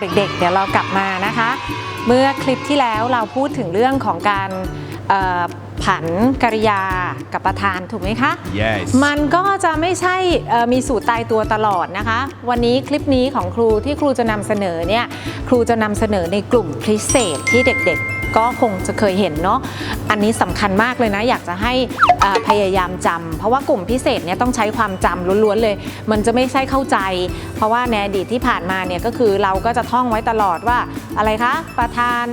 เด็กๆ เดี๋ยวเรากลับมานะคะ เมื่อคลิปที่แล้วเราพูดถึงเรื่องของการเอ่อผันกริยากับประธานถูกไหมคะ Yes. มันก็จะไม่ใช่เอ่อมีสูตรตายตัวตลอดนะคะ วันนี้คลิปนี้ของครูที่ครูจะนำเสนอเนี่ย ครูจะนำเสนอในกลุ่มพิเศษที่เด็กๆ ก็คงจะเคยเห็นเนาะอันนี้สำคัญมากเลยนะ อยากจะให้พยายามจำเพราะว่ากลุ่มพิเศษเนี่ยต้องใช้ความจำล้วนๆเลย มันจะไม่ใช่เข้าใจ เพราะว่าในอดีตที่ผ่านมาเนี่ยก็คือเราก็จะท่องไว้ตลอดว่าอะไรคะ ประธาน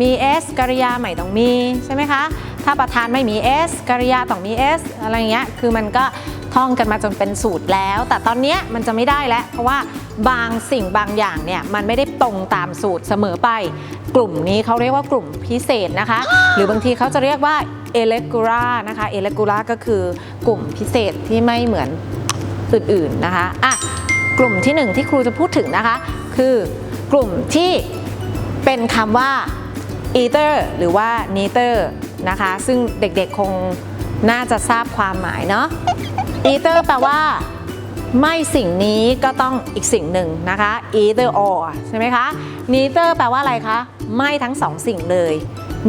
มี S กริยาใหม่ต้องมีใช่ไหมคะ ถ้าประธานไม่มี S กริยาต้องมี S อะไรเงี้ยคือมันก็ ท่องกันมาจนเป็นสูตรแล้ว แต่ตอนนี้มันจะไม่ได้แล้ว เพราะว่าบางสิ่งบางอย่างเนี่ยมันไม่ได้ตรงตามสูตรเสมอไป กลุ่มนี้เขาเรียกว่ากลุ่มพิเศษนะคะ หรือบางทีเขาจะเรียกว่า e l e g u r a นะคะ e l e g u r a ก็คือกลุ่มพิเศษที่ไม่เหมือนอื่นๆนะคะอะกลุ่มที่หนึ่งที่ครูจะพูดถึงนะคะ คือกลุ่มที่เป็นคำว่า either หรือว่า neither นะคะ ซึ่งเด็กๆคงน่าจะทราบความหมายเนาะ either แปลว่า ไม่สิ่งนี้ก็ต้องอีกสิ่งหนึ่งนะคะ either or ใช่ไหมคะ neither แปลว่าอะไรคะ ไม่ทั้งสองสิ่งเลย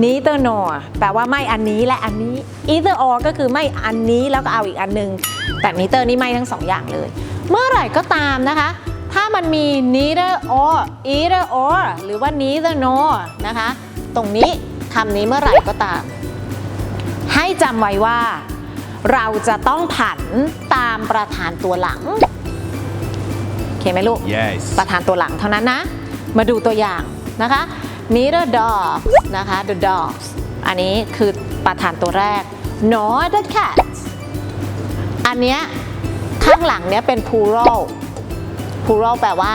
neither nor แปลว่าไม่อันนี้และอันนี้ either or ก็คือไม่อันนี้แล้วก็เอาอีกอันหนึง แต่ neither นี่ไม่ทั้งสองอย่างเลย เมื่อไหร่ก็ตามนะคะ ถ้ามันมี neither or either or หรือว่า neither nor นะคะ ตรงนี้คำนี้เมื่อไหร่ก็ตาม ให้จำไว้ว่า เราจะต้องผันตามประธานตัวหลังโอเคไหมลูก Yes. ประธานตัวหลังเท่านั้นนะ มาดูตัวอย่างนะคะ neither dogs นะคะ the dogs อันนี้คือประธานตัวแรก nor the cats อันเนี้ยข้างหลังเนี้ยเป็น plural plural แปลว่า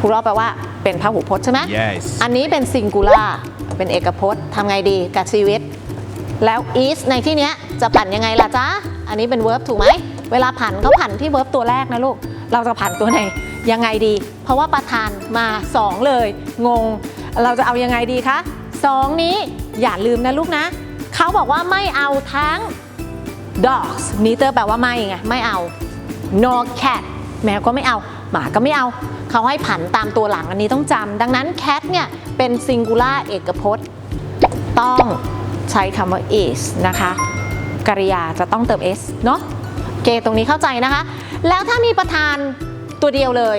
plural แปลว่าเป็นพหูพจน์ใช่ไหม Yes. อันนี้เป็น singular เป็นเอกพจน์ทำไงดีกับชีวิต แล้ว is ในที่เนี้ยจะผันยังไงล่ะจ๊ะ อันนี้เป็น verb ถูกไหม เวลาผันเขาผันที่ verb ตัวแรกนะลูก เราจะผันตัวไหนยังไงดี เพราะว่าประธานมา 2 เลย งง เราจะเอายังไงดีคะ2 นี้อย่าลืมนะลูกนะ เขาบอกว่าไม่เอาทั้ง dogs neither แปลว่าไม่ไง ไม่เอา no cat แมวก็ไม่เอา หมาก็ไม่เอา เขาให้ผันตามตัวหลังอันนี้ต้องจำ ดังนั้น cat เนี่ยเป็น singular เอกพจน์ ต้อง ใช้คำว่า is นะคะกริยาจะต้องเติม s เนาะโอเคตรงนี้เข้าใจนะคะ แล้วถ้ามีประธานตัวเดียวเลย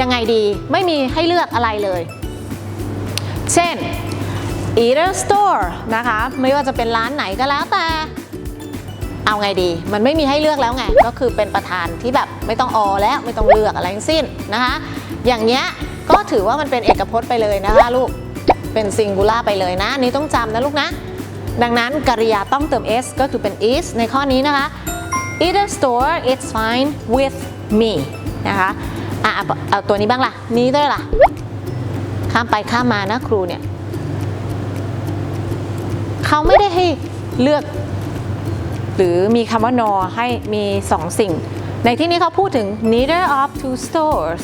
ยังไงดีไม่มีให้เลือกอะไรเลย เช่น either store นะคะ ไม่ว่าจะเป็นร้านไหนก็แล้วแต่ เอาไงดี มันไม่มีให้เลือกแล้วไง ก็คือเป็นประธานที่แบบไม่ต้องออแล้วไม่ต้องเลือกอะไรทั้งสิ้นนะคะ อย่างเนี้ยก็ถือว่ามันเป็นเอกพจน์ไปเลยนะคะลูก เป็นซิง g ูล่าไปเลยนะนนี้ต้องจำนะลูกนะ ดังนั้นกริยาต้องเติม s ก็คือเป็น is ในข้อนี้นะคะ either store is fine with me นะคะอะเอาตัวนี้บ้างล่ะ neither ล่ะ ข้ามไปข้ามมานะครูเนี่ย เขาไม่ได้ให้เลือก หรือมีคำว่า no ให้มี2สิ่ง ในที่นี้เขาพูดถึง neither of two stores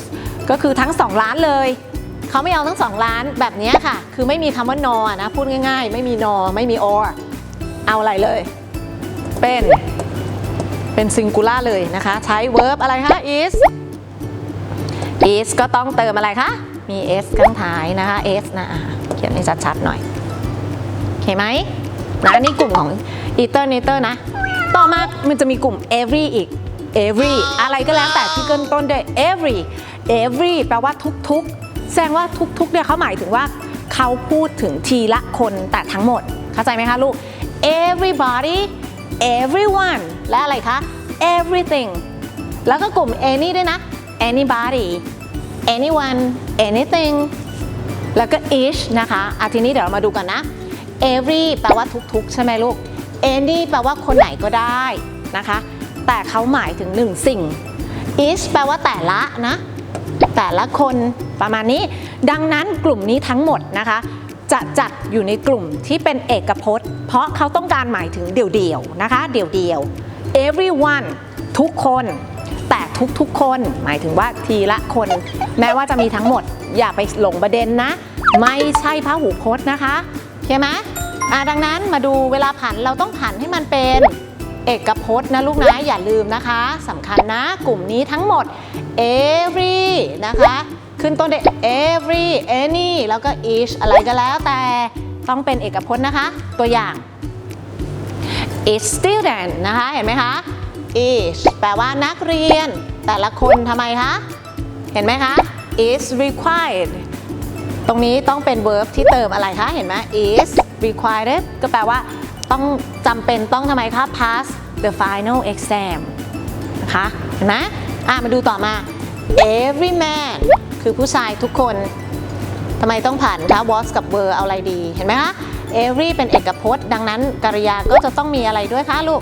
ก็คือทั้ง2ร้านเลย เขาไม่เอาทั้ง2ร้านแบบนี้ค่ะ คือไม่มีคำว่า nor นะ พูดง่าย ๆ ไม่มี nor ไม่มี or เอาอะไรเลย เป็น เป็น singular เลยนะคะ ใช้ verb อะไรคะ is is ก็ต้องเติมอะไรคะ มี s ข้างท้ายนะคะ s นะอะเขียนให้ชัดๆหน่อยโอเคไหมนะนี่กลุ่มของ eater nater นะ ต่อมามันจะมีกลุ่ม every อีก every อะไรก็แล้วแต่ที่เกินต้นด้วย every every แปลว่าทุกๆ แสดงว่าทุกๆเนี่ยเขาหมายถึงว่าเขาพูดถึงทีละคนแต่ทั้งหมด เข้าใจไหมคะลูก everybody everyone และอะไรคะ everything แล้วก็กลุ่ม any ด้วยนะ anybody anyone anything แล้วก็ each นะคะอาทีนี้เดี๋ยวเรามาดูกันนะ every แปลว่าทุกๆ ใช่ไหมลูก any แปลว่าคนไหนก็ได้นะคะ แต่เขาหมายถึงหนึ่งสิ่ง each แปลว่าแต่ละนะ แต่ละคนประมาณนี้ ดังนั้นกลุ่มนี้ทั้งหมดนะคะ จะจัดอยู่ในกลุ่มที่เป็นเอกพจน์ เพราะเขาต้องการหมายถึงเดี่ยวๆนะคะ เดี่ยวๆ everyone ทุกคนแต่ทุกๆ คนหมายถึงว่าทีละคน แม้ว่าจะมีทั้งหมด อย่าไปหลงประเด็นนะ ไม่ใช่พระหูพจน์นะคะเข้าไหมดังนั้นมาดูเวลาผันเราต้องผันให้มันเป็นเอกพจน์นะลูกนะอย่าลืมนะคะสำคัญนะ กลุ่มนี้ทั้งหมด every นะคะ ขึ้นต้นด้วย every any แล้วก็ each อะไรก็แล้วแต่ต้องเป็นเอกพจน์นะคะ ตัวอย่าง each student นะคะ เห็นไหมคะ each แปลว่านักเรียน แต่ละคนทำไมคะ เห็นไหมคะ is required ตรงนี้ต้องเป็น verb ที่เติมอะไรคะ เห็นไหม is required ก็แปลว่าต้องจำเป็นต้องทำไมคะ pass the final exam นะคะ เห็นไหม อะมาดูต่อมา every man คือผู้ชายทุกคนทำไมต้องผ่านคะ was กับ were เอาอะไรดี เห็นไหมคะ every เป็นเอกพจน์ ดังนั้นกริยาก็จะต้องมีอะไรด้วยคะลูก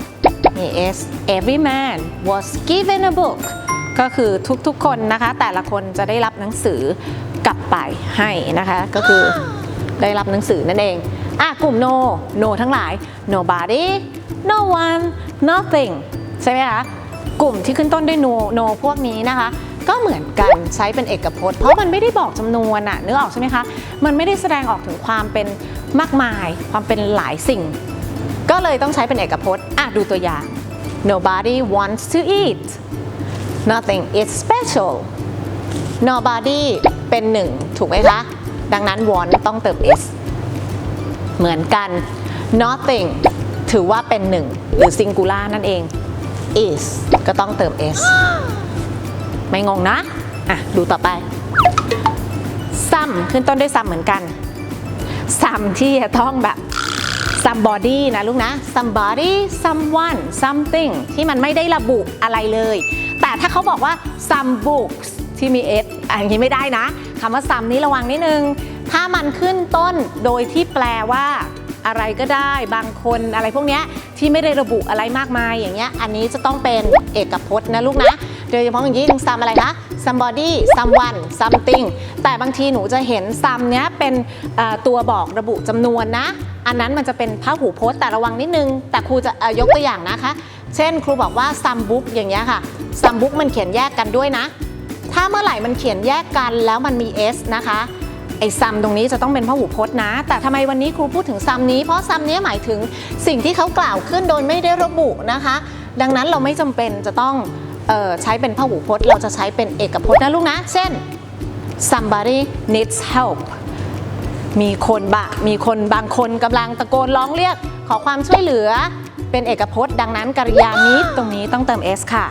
นี่ s every man was given a book ก็คือทุกๆคนนะคะ แต่ละคนจะได้รับหนังสือกลับไปให้นะคะ ก็คือได้รับหนังสือนั่นเองอะกลุ่ม no no ทั้งหลาย nobody no one nothing ใช่ไหมคะ กลุ่มที่ขึ้นต้นด้วย no no พวกนี้นะคะ ก็เหมือนกันใช้เป็นเอกพจน์ เพราะมันไม่ได้บอกจำนวนอะนึกออกใช่ไหมคะ มันไม่ได้แสดงออกถึงความเป็นมากมาย ความเป็นหลายสิ่ง ก็เลยต้องใช้เป็นเอกพจน์อะดูตัวอย่าง nobody wants to eat nothing is special nobody เป็นหนึ่งถูกไหมคะ ดังนั้น want ต้องเติม s เหมือนกัน nothing ถือว่าเป็นหนึ่งหรือ singular นั่นเอง is ก็ต้องเติม s ไม่งงนะ อะ ดูต่อไป some ขึ้นต้นด้วย some เหมือนกัน some ที่จะต้องแบบ somebody นะลูกนะ somebody someone something ที่มันไม่ได้ระบุอะไรเลย แต่ถ้าเขาบอกว่า some books ที่มี s อันนี้ไม่ได้นะคำว่า some นี้ระวังนิดนึง ถ้ามันขึ้นต้นโดยที่แปลว่า อะไรก็ได้ บางคนอะไรพวกเนี้ยที่ไม่ได้ระบุอะไรมากมายอย่างเงี้ยอันนี้จะต้องเป็นเอกพจน์นะลูกนะโดยเฉพาะอย่างยิ่ง some อะไรคะ somebody someone something แต่บางทีหนูจะเห็น some เนี้ยเป็นตัวบอกระบุจำนวนนะ อันนั้นมันจะเป็นพหูพจน์แต่ระวังนิดนึง แต่ครูจะยกตัวอย่างนะคะ เช่นครูบอกว่า some book อย่างเงี้ยค่ะ some book มันเขียนแยกกันด้วยนะ ถ้าเมื่อไหร่มันเขียนแยกกันแล้วมันมี s นะคะ อ้ซัมตรงนี้จะต้องเป็นพหูพจน์นะ แต่ทำไมวันนี้ครูพูดถึงซัมนี้ เพราะซัมนี้หมายถึงสิ่งที่เขากล่าวขึ้นโดยไม่ได้ระบุนะคะ ดังนั้นเราไม่จำเป็นจะต้องออใช้เป็นพหูพจน์ เราจะใช้เป็นเอกพจน์นะลูกนะ เช่น somebody needs help มีคนบะมีคนบางคนกำลังตะโกนร้องเรียก ขอความช่วยเหลือเป็นเอกพจน์ ดังนั้นกริยา need ตรงนี้ต้องเติม s ค่ะ